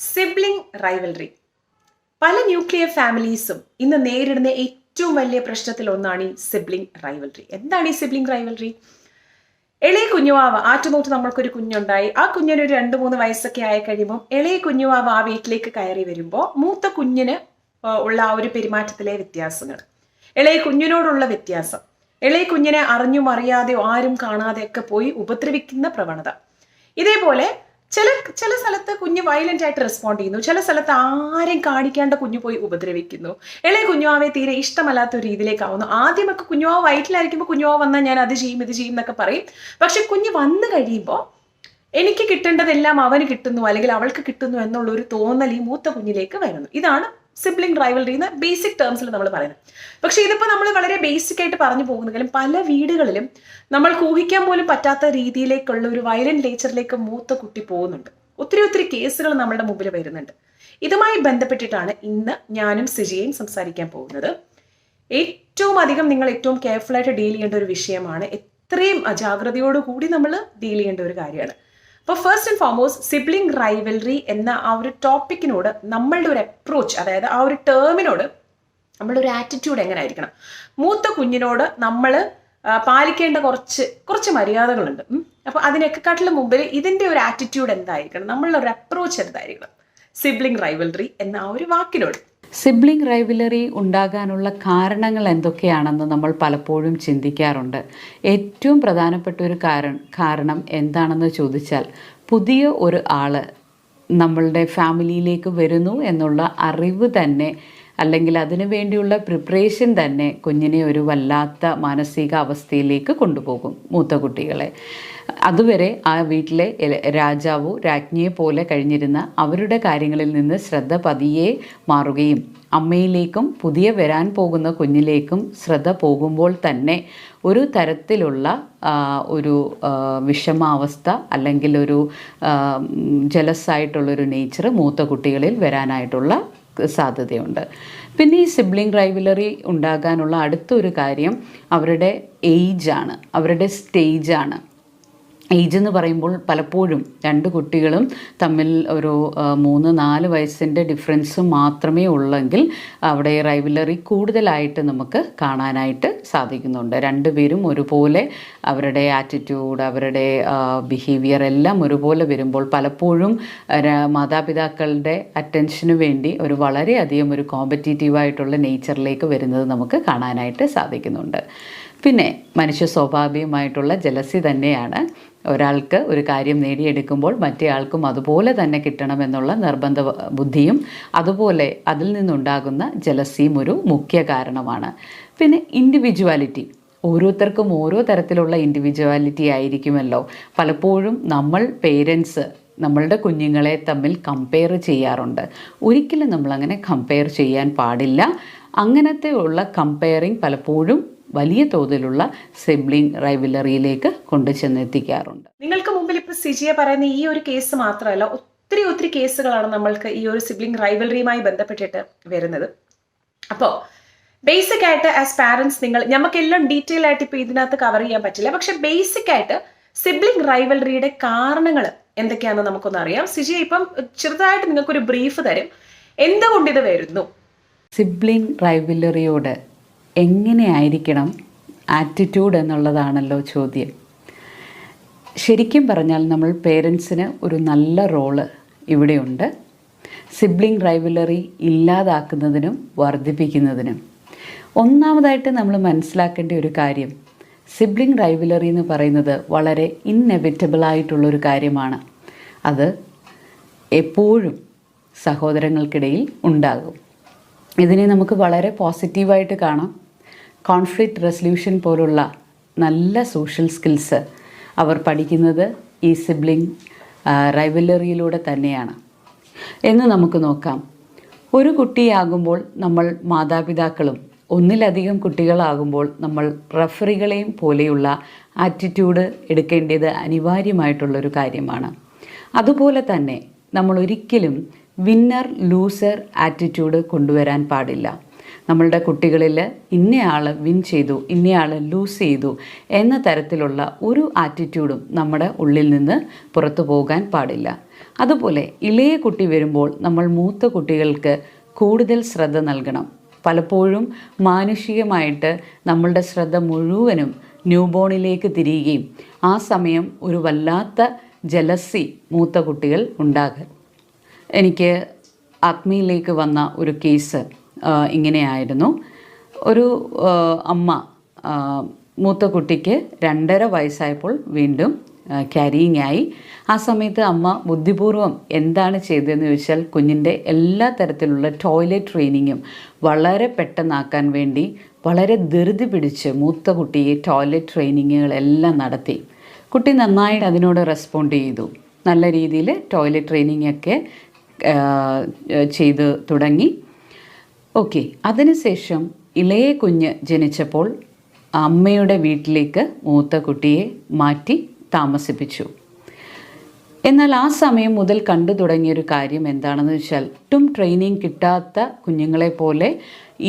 Sibling rivalry പല nuclear ഫാമിലീസും ഇന്ന് നേരിടുന്ന ഏറ്റവും വലിയ പ്രശ്നത്തിൽ ഒന്നാണ് ഈ സിബ്ലിംഗ് റൈവൽറി എന്താണ് ഈ സിബ്ലിംഗ് റൈവൽറി ഇളയ കുഞ്ഞുവാവ് ആറ്റുനോട്ട് നമ്മൾക്കൊരു കുഞ്ഞുണ്ടായി. ആ കുഞ്ഞിന് ഒരു രണ്ട് മൂന്ന് വയസ്സൊക്കെ ആയി കഴിയുമ്പോൾ ഇളയ കുഞ്ഞുവാവ് ആ വീട്ടിലേക്ക് കയറി വരുമ്പോൾ മൂത്ത കുഞ്ഞിന് ഉള്ള ആ ഒരു പെരുമാറ്റത്തിലെ വ്യത്യാസങ്ങൾ. ഇളയ കുഞ്ഞിനോടുള്ള വ്യത്യാസം. ഇളയ കുഞ്ഞിനെ അറിഞ്ഞും അറിയാതെയോ ആരും കാണാതെയൊക്കെ പോയി ഉപദ്രവിക്കുന്ന പ്രവണത. ഇതേപോലെ ചില ചില സ്ഥലത്ത് കുഞ്ഞ് വയലന്റ് ആയിട്ട് റെസ്പോണ്ട് ചെയ്യുന്നു. ചില സ്ഥലത്ത് ആരെയും കാണിക്കാണ്ട് കുഞ്ഞു പോയി ഉപദ്രവിക്കുന്നു. ഇളയ കുഞ്ഞുവാവെ തീരെ ഇഷ്ടമല്ലാത്ത രീതിയിലേക്കാവുന്നു. ആദ്യമൊക്കെ കുഞ്ഞുവാവ് വയറ്റിലായിരിക്കുമ്പോൾ കുഞ്ഞുവാവ് വന്നാൽ ഞാൻ അത് ചെയ്യും ഇത് ചെയ്യും എന്നൊക്കെ പറയും. പക്ഷെ കുഞ്ഞ് വന്നു കഴിയുമ്പോൾ എനിക്ക് കിട്ടേണ്ടതെല്ലാം അവന് കിട്ടുന്നു അല്ലെങ്കിൽ അവൾക്ക് കിട്ടുന്നു എന്നുള്ള ഒരു തോന്നൽ ഈ മൂത്ത കുഞ്ഞിലേക്ക് വരുന്നു. ഇതാണ് സിബ്ലിംഗ് റൈവൽറി എന്ന് ബേസിക് ടേംസിൽ നമ്മൾ പറയുന്നത്. പക്ഷെ ഇതിപ്പോൾ നമ്മൾ വളരെ ബേസിക് ആയിട്ട് പറഞ്ഞു പോകുന്നെങ്കിലും പല വീടുകളിലും നമ്മൾ ഊഹിക്കാൻ പോലും പറ്റാത്ത രീതിയിലേക്കുള്ള ഒരു വയലന്റ് നേച്ചറിലേക്ക് മൂത്ത കുട്ടി പോകുന്നുണ്ട്. ഒത്തിരി ഒത്തിരി കേസുകൾ നമ്മുടെ മുമ്പിൽ വരുന്നുണ്ട്. ഇതുമായി ബന്ധപ്പെട്ടിട്ടാണ് ഇന്ന് ഞാനും സിജിയും സംസാരിക്കാൻ പോകുന്നത്. ഏറ്റവും അധികം നിങ്ങൾ ഏറ്റവും കെയർഫുൾ ആയിട്ട് ഡീൽ ചെയ്യേണ്ട ഒരു വിഷയമാണ്. എത്രയും അജാഗ്രതയോടുകൂടി നമ്മൾ ഡീൽ ചെയ്യേണ്ട ഒരു കാര്യമാണ്. അപ്പോൾ first and foremost sibling rivalry എന്ന ആ ഒരു ടോപ്പിക്കിനോട് നമ്മളുടെ ഒരു അപ്രോച്ച് അതായത് ആ ഒരു ടേമിനോട് നമ്മളുടെ ഒരു ആറ്റിറ്റ്യൂഡ് എങ്ങനെ ആയിരിക്കണം മൂത്ത കുഞ്ഞിനോട് നമ്മൾ പാലിക്കേണ്ട കുറച്ച് കുറച്ച് മര്യാദകളുണ്ട്. അപ്പോൾ അതിനൊക്കെക്കാട്ടിലും മുമ്പിൽ ഇതിന്റെ ഒരു ആറ്റിറ്റ്യൂഡ് എന്തായിരിക്കണം? നമ്മളുടെ ഒരു അപ്രോച്ച് എന്തായിരിക്കണം? സിബ്ലിംഗ് റൈവൽറി എന്ന ആ ഒരു വാക്കിനോട്. സിബ്ലിംഗ് റൈവലറി ഉണ്ടാകാനുള്ള കാരണങ്ങൾ എന്തൊക്കെയാണെന്ന് നമ്മൾ പലപ്പോഴും ചിന്തിക്കാറുണ്ട്. ഏറ്റവും പ്രധാനപ്പെട്ട ഒരു കാരണം എന്താണെന്ന് ചോദിച്ചാൽ പുതിയ ഒരു ആൾ നമ്മളുടെ ഫാമിലിയിലേക്ക് വരുന്നു എന്നുള്ള അറിവ് തന്നെ അല്ലെങ്കിൽ അതിനു വേണ്ടിയുള്ള പ്രിപ്പറേഷൻ തന്നെ കുഞ്ഞിനെ ഒരു വല്ലാത്ത മാനസികാവസ്ഥയിലേക്ക് കൊണ്ടുപോകും മൂത്ത കുട്ടികളെ. അതുവരെ ആ വീട്ടിലെ രാജാവോ രാജ്ഞിയെ പോലെ കഴിഞ്ഞിരുന്ന അവരുടെ കാര്യങ്ങളിൽ നിന്ന് ശ്രദ്ധ പതിയെ മാറുകയും അമ്മയിലേക്കും പുതിയ വരാൻ പോകുന്ന കുഞ്ഞിലേക്കും ശ്രദ്ധ പോകുമ്പോൾ തന്നെ ഒരു തരത്തിലുള്ള ഒരു വിഷമാവസ്ഥ അല്ലെങ്കിൽ ഒരു ജലസായിട്ടുള്ളൊരു നേച്ചർ മൂത്ത കുട്ടികളിൽ വരാനായിട്ടുള്ള സാധ്യതയുണ്ട്. പിന്നെ ഈ സിബ്ലിംഗ് റൈവലറി ഉണ്ടാകാനുള്ള അടുത്തൊരു കാര്യം അവരുടെ ഏജാണ് അവരുടെ സ്റ്റേജാണ് ഏജ് എന്ന് പറയുമ്പോൾ പലപ്പോഴും രണ്ട് കുട്ടികളും തമ്മിൽ ഒരു മൂന്ന് നാല് വയസ്സിന്റെ ഡിഫറൻസ് മാത്രമേ ഉള്ളെങ്കിൽ അവിടെ റൈവലറി കൂടുതലായിട്ട് നമുക്ക് കാണാനായിട്ട് സാധിക്കുന്നുണ്ട്. രണ്ടുപേരും ഒരുപോലെ അവരുടെ ആറ്റിറ്റ്യൂഡ് അവരുടെ ബിഹേവിയർ എല്ലാം ഒരുപോലെ വരുമ്പോൾ പലപ്പോഴും മാതാപിതാക്കളുടെ അറ്റൻഷന് വേണ്ടി ഒരു വളരെയധികം ഒരു കോമ്പറ്റീറ്റീവായിട്ടുള്ള നേച്ചറിലേക്ക് വരുന്നത് നമുക്ക് കാണാനായിട്ട് സാധിക്കുന്നുണ്ട്. പിന്നെ മനുഷ്യ സ്വാഭാവികമായിട്ടുള്ള ജലസി തന്നെയാണ്. ഒരാൾക്ക് ഒരു കാര്യം നേടിയെടുക്കുമ്പോൾ മറ്റേ ആൾക്കും അതുപോലെ തന്നെ കിട്ടണമെന്നുള്ള നിർബന്ധ ബുദ്ധിയും അതുപോലെ അതിൽ നിന്നുണ്ടാകുന്ന ജലസിയും ഒരു മുഖ്യ കാരണമാണ്. പിന്നെ ഇൻഡിവിജ്വാലിറ്റി ഓരോരുത്തർക്കും ഓരോ തരത്തിലുള്ള ഇൻഡിവിജ്വാലിറ്റി ആയിരിക്കുമല്ലോ. പലപ്പോഴും നമ്മൾ പേരൻസ് നമ്മളുടെ കുഞ്ഞുങ്ങളെ തമ്മിൽ കമ്പയർ ചെയ്യാറുണ്ട്. ഒരിക്കലും നമ്മളങ്ങനെ കമ്പയർ ചെയ്യാൻ പാടില്ല. അങ്ങനത്തെ ഉള്ള കമ്പയറിങ് പലപ്പോഴും വലിയ തോതിലുള്ള സിബ്ലിംഗ് റൈവലറിയിലേക്ക് കൊണ്ടു ചെന്നെത്തിക്കാറുണ്ട് നിങ്ങൾക്ക് മുമ്പിൽ ഇപ്പൊ സിജിയെ പറയുന്ന ഈ ഒരു കേസ് മാത്രമല്ല ഒത്തിരി ഒത്തിരി കേസുകളാണ് നമ്മൾക്ക് ഈ ഒരു സിബ്ലിംഗ് റൈവലറിയുമായി ബന്ധപ്പെട്ടിട്ട് വരുന്നത്. അപ്പോൾ ബേസിക് ആയിട്ട് ആസ് പാരന്റ്സ് നിങ്ങൾ നമുക്കെല്ലാം ഡീറ്റെയിൽ ആയിട്ട് ഇപ്പൊ ഇതിനകത്ത് കവർ ചെയ്യാൻ പറ്റില്ല. പക്ഷെ ബേസിക് ആയിട്ട് സിബ്ലിംഗ് റൈവലറിയുടെ കാരണങ്ങൾ എന്തൊക്കെയാണെന്ന് നമുക്കൊന്ന് അറിയാം. സിജി ഇപ്പം ചെറുതായിട്ട് നിങ്ങൾക്കൊരു ബ്രീഫ് തരും. എന്തുകൊണ്ട് ഇത് വരുന്നു? സിബ്ലിംഗ് റൈവലറിയോട് എങ്ങനെയായിരിക്കണം ആറ്റിറ്റ്യൂഡ് എന്നുള്ളതാണല്ലോ ചോദ്യം. ശരിക്കും പറഞ്ഞാൽ നമ്മൾ പേരൻസിന് ഒരു നല്ല റോൾ ഇവിടെയുണ്ട്. സിബ്ലിംഗ് റൈവലറി ഇല്ലാതാക്കുന്നതിനും വർദ്ധിപ്പിക്കുന്നതിനും. ഒന്നാമതായിട്ട് നമ്മൾ മനസ്സിലാക്കേണ്ട ഒരു കാര്യം സിബ്ലിംഗ് റൈവലറി എന്ന് പറയുന്നത് വളരെ ഇന്നെവിറ്റബിൾ ആയിട്ടുള്ളൊരു കാര്യമാണ്. അത് എപ്പോഴും സഹോദരങ്ങൾക്കിടയിൽ ഉണ്ടാകും. ഇതിനെ നമുക്ക് വളരെ പോസിറ്റീവായിട്ട് കാണാം. കോൺഫ്ലിക്റ്റ് റെസൊല്യൂഷൻ പോലുള്ള നല്ല സോഷ്യൽ സ്കിൽസ് അവർ പഠിക്കുന്നത് ഈ സിബ്ലിംഗ് റൈവലറിയിലൂടെ തന്നെയാണ്. എന്ന് നമുക്ക് നോക്കാം. ഒരു കുട്ടിയാകുമ്പോൾ നമ്മൾ മാതാപിതാക്കളും ഒന്നിലധികം കുട്ടികളാകുമ്പോൾ നമ്മൾ റഫറികളെയും പോലെയുള്ള ആറ്റിറ്റ്യൂഡ് എടുക്കേണ്ടത് അനിവാര്യമായിട്ടുള്ളൊരു കാര്യമാണ്. അതുപോലെ തന്നെ നമ്മൾ ഒരിക്കലും വിന്നർ ലൂസർ ആറ്റിറ്റ്യൂഡ് കൊണ്ടുവരാൻ പാടില്ല. നമ്മളുടെ കുട്ടികളിൽ ഇന്നയാൾ വിൻ ചെയ്തു ഇന്നയാൾ ലൂസ് ചെയ്തു എന്ന തരത്തിലുള്ള ഒരു ആറ്റിറ്റ്യൂഡും നമ്മുടെ ഉള്ളിൽ നിന്ന് പുറത്തു പോകാൻ പാടില്ല. അതുപോലെ ഇളയ കുട്ടി വരുമ്പോൾ നമ്മൾ മൂത്ത കുട്ടികൾക്ക് കൂടുതൽ ശ്രദ്ധ നൽകണം. പലപ്പോഴും മാനുഷികമായിട്ട് നമ്മളുടെ ശ്രദ്ധ മുഴുവനും ന്യൂബോണിലേക്ക് തിരിയുകയും ആ സമയം ഒരു വല്ലാത്ത ജലസി മൂത്ത കുട്ടികൾ ഉണ്ടാകും എനിക്ക് ആത്മീയിലേക്ക് വന്ന ഒരു കേസ് ഇങ്ങനെയായിരുന്നു. ഒരു അമ്മ മൂത്ത കുട്ടിക്ക് രണ്ടര വയസ്സായപ്പോൾ വീണ്ടും ക്യാരിയിങ് ആയി. ആ സമയത്ത് അമ്മ ബുദ്ധിപൂർവം എന്താണ് ചെയ്തതെന്ന് ചോദിച്ചാൽ കുഞ്ഞിന്റെ എല്ലാ തരത്തിലുള്ള ടോയ്ലറ്റ് ട്രെയിനിങ്ങും വളരെ പെട്ടെന്നാക്കാൻ വേണ്ടി വളരെ ധൃതി പിടിച്ച് മൂത്ത കുട്ടിയെ ടോയ്ലറ്റ് ട്രെയിനിങ്ങുകളെല്ലാം നടത്തി. കുട്ടി നന്നായിട്ട് അതിനോട് റെസ്പോണ്ട് ചെയ്തു. നല്ല രീതിയിൽ ടോയ്ലറ്റ് ട്രെയിനിങ് ഒക്കെ ചെയ്ത് തുടങ്ങി. ഓക്കെ അതിനുശേഷം ഇളയ കുഞ്ഞ് ജനിച്ചപ്പോൾ അമ്മയുടെ വീട്ടിലേക്ക് മൂത്ത കുട്ടിയെ മാറ്റി താമസിപ്പിച്ചു. എന്നാൽ ആ സമയം മുതൽ കണ്ടു തുടങ്ങിയൊരു കാര്യം എന്താണെന്ന് വെച്ചാൽ ഒട്ടും ട്രെയിനിങ് കിട്ടാത്ത കുഞ്ഞുങ്ങളെ പോലെ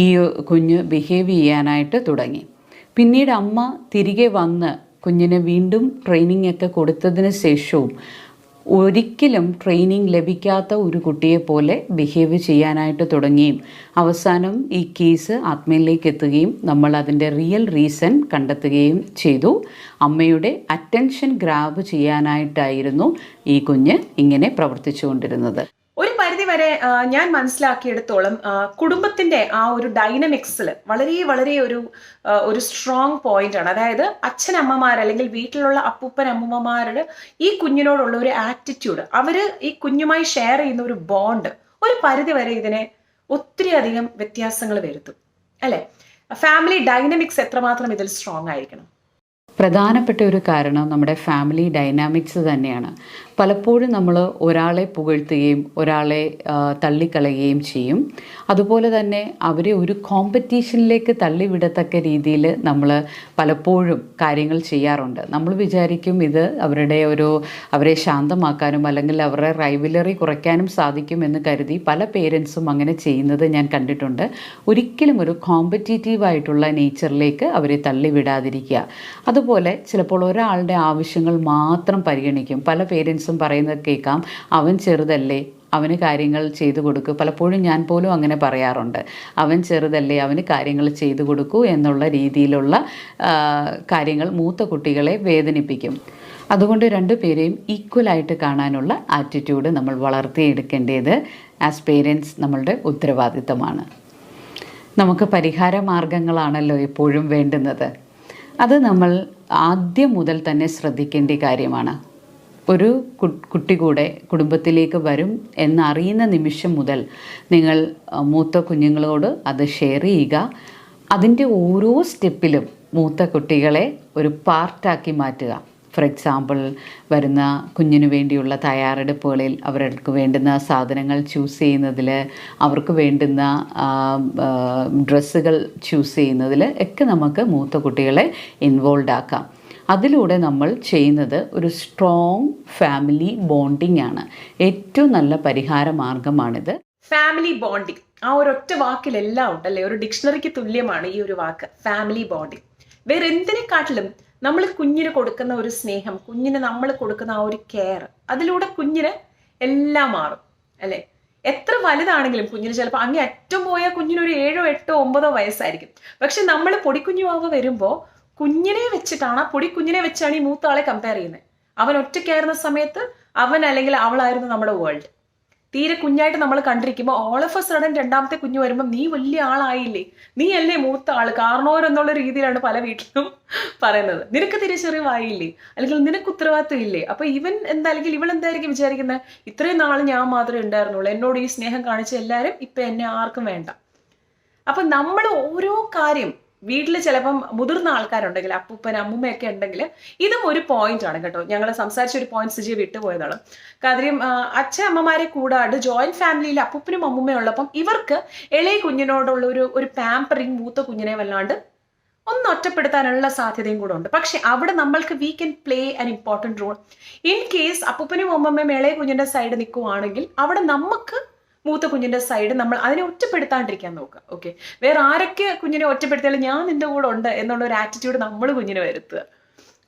ഈ കുഞ്ഞ് ബിഹേവ് ചെയ്യാനായിട്ട് തുടങ്ങി. പിന്നീട് അമ്മ തിരികെ വന്ന് കുഞ്ഞിന് വീണ്ടും ട്രെയിനിങ് ഒക്കെ കൊടുത്തതിന് ശേഷവും ഒരിക്കലും ട്രെയിനിങ് ലഭിക്കാത്ത ഒരു കുട്ടിയെപ്പോലെ ബിഹേവ് ചെയ്യാനായിട്ട് തുടങ്ങിയും അവസാനം ഈ കേസ് ആത്മയിലേക്ക് എത്തുകയും നമ്മൾ അതിന്റെ റിയൽ റീസൺ കണ്ടെത്തുകയും ചെയ്തു. അമ്മയുടെ അറ്റൻഷൻ ഗ്രാബ് ചെയ്യാനായിട്ടായിരുന്നു ഈ കുഞ്ഞ് ഇങ്ങനെ പ്രവർത്തിച്ചുകൊണ്ടിരുന്നത്. വരെ ഞാൻ മനസ്സിലാക്കിയെടുത്തോളം കുടുംബത്തിന്റെ ആ ഒരു ഡൈനമിക്സിൽ വളരെ വളരെ ഒരു ഒരു സ്ട്രോങ് പോയിന്റ് ആണ്. അതായത് അച്ഛനമ്മമാർ അല്ലെങ്കിൽ വീട്ടിലുള്ള അപ്പൂപ്പൻ അമ്മൂമ്മമാരുടെ ഈ കുഞ്ഞിനോടുള്ള ഒരു ആറ്റിറ്റ്യൂഡ് അവർ ഈ കുഞ്ഞുമായി ഷെയർ ചെയ്യുന്ന ഒരു ബോണ്ട് ഒരു പരിധി വരെ ഇതിനെ ഒത്തിരി അധികം വ്യത്യാസങ്ങൾ വരുത്തും. അല്ലെ? ഫാമിലി ഡൈനമിക്സ് എത്രമാത്രം ഇതിൽ സ്ട്രോങ് ആയിരിക്കണം? പ്രധാനപ്പെട്ട ഒരു കാരണം നമ്മുടെ ഫാമിലി ഡൈനാമിക്സ് തന്നെയാണ്. പലപ്പോഴും നമ്മൾ ഒരാളെ പുകഴ്ത്തുകയും ഒരാളെ തള്ളിക്കളയുകയും ചെയ്യും. അതുപോലെ തന്നെ അവരെ ഒരു കോമ്പറ്റീഷനിലേക്ക് തള്ളിവിടത്തക്ക രീതിയിൽ നമ്മൾ പലപ്പോഴും കാര്യങ്ങൾ ചെയ്യാറുണ്ട്. നമ്മൾ വിചാരിക്കും ഇത് അവരുടെ ഒരു അവരെ ശാന്തമാക്കാനും അല്ലെങ്കിൽ അവരുടെ റൈവലറി കുറയ്ക്കാനും സാധിക്കും എന്ന് കരുതി പല പേരൻസും അങ്ങനെ ചെയ്യുന്നത് ഞാൻ കണ്ടിട്ടുണ്ട്. ഒരിക്കലും ഒരു കോമ്പറ്റീറ്റീവ് ആയിട്ടുള്ള നേച്ചറിലേക്ക് അവരെ തള്ളിവിടാതിരിക്കുക. അതുപോലെ ചിലപ്പോൾ ഒരാളുടെ ആവശ്യങ്ങൾ മാത്രം പരിഗണിക്കും. പല പേരൻസും പറയുന്നത് കേൾക്കാം. അവൻ ചെറുതല്ലേ? അവന് കാര്യങ്ങൾ ചെയ്തു കൊടുക്കൂ. പലപ്പോഴും ഞാൻ പോലും അങ്ങനെ പറയാറുണ്ട്. അവൻ ചെറുതല്ലേ? അവന് കാര്യങ്ങൾ ചെയ്തു കൊടുക്കൂ എന്നുള്ള രീതിയിലുള്ള കാര്യങ്ങൾ മൂത്ത കുട്ടികളെ വേദനിപ്പിക്കും. അതുകൊണ്ട് രണ്ടു രണ്ടുപേരെയും ഈക്വലായിട്ട് കാണാനുള്ള ആറ്റിറ്റ്യൂഡ് നമ്മൾ വളർത്തിയെടുക്കേണ്ടത് ആസ് പേരൻസ് നമ്മളുടെ ഉത്തരവാദിത്തമാണ്. നമുക്ക് പരിഹാര മാർഗങ്ങളാണല്ലോ എപ്പോഴും വേണ്ടുന്നത്. അത് നമ്മൾ ആദ്യം മുതൽ തന്നെ ശ്രദ്ധിക്കേണ്ട കാര്യമാണ്. ഒരു കുട്ടി കൂടെ കുടുംബത്തിലേക്ക് വരും എന്നറിയുന്ന നിമിഷം മുതൽ നിങ്ങൾ മൂത്ത കുഞ്ഞുങ്ങളോട് അത് ഷെയർ ചെയ്യുക. അതിന്റെ ഓരോ സ്റ്റെപ്പിലും മൂത്ത കുട്ടികളെ ഒരു പാർട്ടാക്കി മാറ്റുക. ഫോർ എക്സാമ്പിൾ വരുന്ന കുഞ്ഞിന് വേണ്ടിയുള്ള തയ്യാറെടുപ്പുകളിൽ അവർക്ക് വേണ്ടുന്ന സാധനങ്ങൾ ചൂസ് ചെയ്യുന്നതിൽ അവർക്ക് വേണ്ടുന്ന ഡ്രസ്സുകൾ ചൂസ് ചെയ്യുന്നതിൽ ഒക്കെ നമുക്ക് മൂത്ത കുട്ടികളെ ഇൻവോൾവ് ആക്കാം. അതിലൂടെ നമ്മൾ ചെയ്യുന്നത് ഒരു സ്ട്രോങ് ഫാമിലി ബോണ്ടിങ് ആണ്. ഏറ്റവും നല്ല പരിഹാര മാർഗമാണിത്. ഫാമിലി ബോണ്ടിങ് ആ ഒരു ഒരൊറ്റ വാക്കിലെല്ലാം ഉണ്ടല്ലേ? ഒരു ഡിക്ഷണറിക്ക് തുല്യമാണ് ഈ ഒരു വാക്ക് ഫാമിലി ബോണ്ടിങ് വേറെ എന്തിനെക്കാട്ടിലും നമ്മൾ കുഞ്ഞിന് കൊടുക്കുന്ന ഒരു സ്നേഹം കുഞ്ഞിന് നമ്മൾ കൊടുക്കുന്ന ആ ഒരു കെയർ അതിലൂടെ കുഞ്ഞിന് എല്ലാം മാറും അല്ലേ? എത്ര വലുതാണെങ്കിലും കുഞ്ഞിന് ചിലപ്പോൾ അങ്ങേ അറ്റം പോയാൽ കുഞ്ഞിന് ഒരു ഏഴോ എട്ടോ ഒമ്പതോ വയസ്സായിരിക്കും. പക്ഷെ നമ്മൾ പൊടിക്കുഞ്ഞുവാവ് വരുമ്പോൾ കുഞ്ഞിനെ വെച്ചിട്ടാണ് ആ പൊടി കുഞ്ഞിനെ വെച്ചാണ് ഈ മൂത്ത ആളെ കമ്പയർ ചെയ്യുന്നത്. അവൻ ഒറ്റയ്ക്കായിരുന്ന സമയത്ത് അവൻ അല്ലെങ്കിൽ അവളായിരുന്നു നമ്മുടെ വേൾഡ് തീരെ കുഞ്ഞായിട്ട് നമ്മൾ കണ്ടിരിക്കുമ്പോൾ ഓൾ ഓഫ് എ സഡൻ രണ്ടാമത്തെ കുഞ്ഞ് വരുമ്പോൾ നീ വലിയ ആളായില്ലേ? നീ അല്ലേ മൂത്ത ആൾ കാരണവർ എന്നുള്ള രീതിയിലാണ് പല വീട്ടിലും പറയുന്നത്. നിനക്ക് തിരിച്ചറിവായില്ലേ അല്ലെങ്കിൽ നിനക്ക് ഉത്തരവാദിത്വം ഇല്ലേ? അപ്പൊ ഇവൻ എന്താ അല്ലെങ്കിൽ ഇവൾ എന്തായിരിക്കും വിചാരിക്കുന്നത്? ഇത്രയും നാൾ ഞാൻ മാത്രമേ ഉണ്ടായിരുന്നുള്ളൂ. എന്നോട് ഈ സ്നേഹം കാണിച്ച എല്ലാവരും ഇപ്പൊ എന്നെ ആർക്കും വേണ്ട. അപ്പൊ നമ്മൾ ഓരോ കാര്യം വീട്ടിൽ ചിലപ്പം മുതിർന്ന ആൾക്കാരുണ്ടെങ്കിൽ അപ്പൂപ്പൻ അമ്മൂമ്മയൊക്കെ ഉണ്ടെങ്കിൽ ഇതും ഒരു പോയിന്റ് ആണ് കേട്ടോ. ഞങ്ങൾ സംസാരിച്ച ഒരു പോയിന്റ് സിജി വിട്ടുപോയതാണ് കാര്യം അച്ഛൻ അമ്മമാരെ കൂടാണ്ട് ജോയിന്റ് ഫാമിലിയിൽ അപ്പൂപ്പനും അമ്മൂമ്മയും ഉള്ളപ്പം ഇവർക്ക് ഇളയ കുഞ്ഞിനോടുള്ള ഒരു ഒരു പാമ്പറിങ് മൂത്ത കുഞ്ഞിനെ വല്ലാണ്ട് ഒന്ന് ഒറ്റപ്പെടുത്താനുള്ള സാധ്യതയും കൂടെ ഉണ്ട്. പക്ഷെ അവിടെ നമ്മൾക്ക് we can play an important role in case അപ്പൂപ്പനും അമ്മമ്മയും ഇളയ കുഞ്ഞിന്റെ സൈഡ് നിൽക്കുവാണെങ്കിൽ അവിടെ നമുക്ക് മൂത്ത കുഞ്ഞിന്റെ സൈഡ് നമ്മൾ അതിനെ ഒറ്റപ്പെടുത്താണ്ടിരിക്കാൻ നോക്കുക. ഓക്കെ വേറെ ആരൊക്കെ കുഞ്ഞിനെ ഒറ്റപ്പെടുത്തിയാലും ഞാൻ നിന്റെ കൂടെ ഉണ്ട് എന്നുള്ള ഒരു ആറ്റിറ്റ്യൂഡ് നമ്മൾ കുഞ്ഞിനെ വരുത്തുക.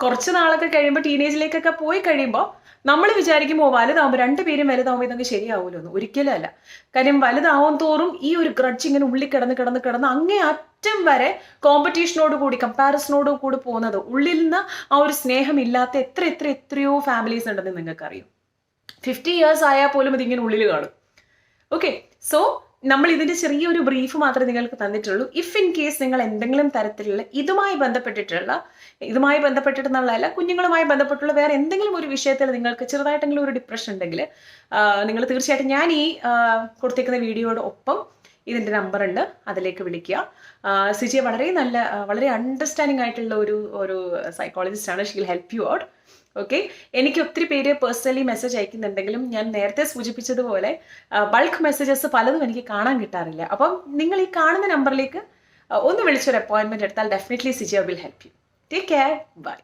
കുറച്ച് നാളൊക്കെ കഴിയുമ്പോൾ ടീനേജിലേക്കൊക്കെ പോയി കഴിയുമ്പോൾ നമ്മൾ വിചാരിക്കുമ്പോൾ വലുതാവുമ്പോൾ രണ്ടുപേരും വലുതാവുമ്പോൾ ഇതൊക്കെ ശരിയാവുമല്ലോ എന്ന്. ഒരിക്കലും അല്ല. കാര്യം വലുതാവും തോറും ഈ ഒരു ഗ്രഡ്ജ് ഇങ്ങനെ ഉള്ളിൽ കിടന്ന് കിടന്ന് കിടന്ന് അങ്ങേ അറ്റം വരെ കോമ്പറ്റീഷനോട് കൂടി കമ്പാരിസണോട് കൂടി പോകുന്നത് ഉള്ളിൽ നിന്ന് ആ ഒരു സ്നേഹം ഇല്ലാത്ത എത്ര എത്ര എത്രയോ ഫാമിലീസ് ഉണ്ടെന്ന് നിങ്ങൾക്കറിയും. ഫിഫ്റ്റി ഇയേഴ്സ് ആയാൽ പോലും ഇതിങ്ങനെ ഉള്ളിൽ കാണും. ഓക്കെ സോ നമ്മൾ ഇതിന്റെ ചെറിയൊരു ബ്രീഫ് മാത്രമേ നിങ്ങൾക്ക് തന്നിട്ടുള്ളൂ. ഇഫ് ഇൻ കേസ് നിങ്ങൾ എന്തെങ്കിലും തരത്തിലുള്ള ഇതുമായി ബന്ധപ്പെട്ടിട്ടുള്ള ഇതുമായി ബന്ധപ്പെട്ടിട്ടുള്ളതല്ല കുഞ്ഞുങ്ങളുമായി ബന്ധപ്പെട്ടുള്ള വേറെ എന്തെങ്കിലും ഒരു വിഷയത്തിൽ നിങ്ങൾക്ക് ചെറുതായിട്ടെങ്കിലും ഒരു ഡിപ്രഷൻ ഉണ്ടെങ്കിൽ നിങ്ങൾ തീർച്ചയായിട്ടും ഞാൻ ഈ കൊടുത്തേക്കുന്ന വീഡിയോയുടെ ഒപ്പം ഇതിന്റെ നമ്പർ ഉണ്ട്. അതിലേക്ക് വിളിക്കുക. സിജിയെ വളരെ നല്ല വളരെ അണ്ടർസ്റ്റാൻഡിങ് ആയിട്ടുള്ള ഒരു ഒരു സൈക്കോളജിസ്റ്റ് ആണ്. She'll help you out okay എനിക്ക് ഒത്തിരി പേര് പേഴ്സണലി മെസ്സേജ് അയക്കുന്നുണ്ടെങ്കിലും ഞാൻ നേരത്തെ സൂചിപ്പിച്ചതുപോലെ ബൾക്ക് മെസ്സേജസ് പലതും എനിക്ക് കാണാൻ കിട്ടാറില്ല. അപ്പം നിങ്ങൾ ഈ കാണുന്ന നമ്പറിലേക്ക് ഒന്ന് വിളിച്ചൊരു അപ്പോയിൻമെന്റ് എടുത്താൽ definitely Sijiya will help you take care bye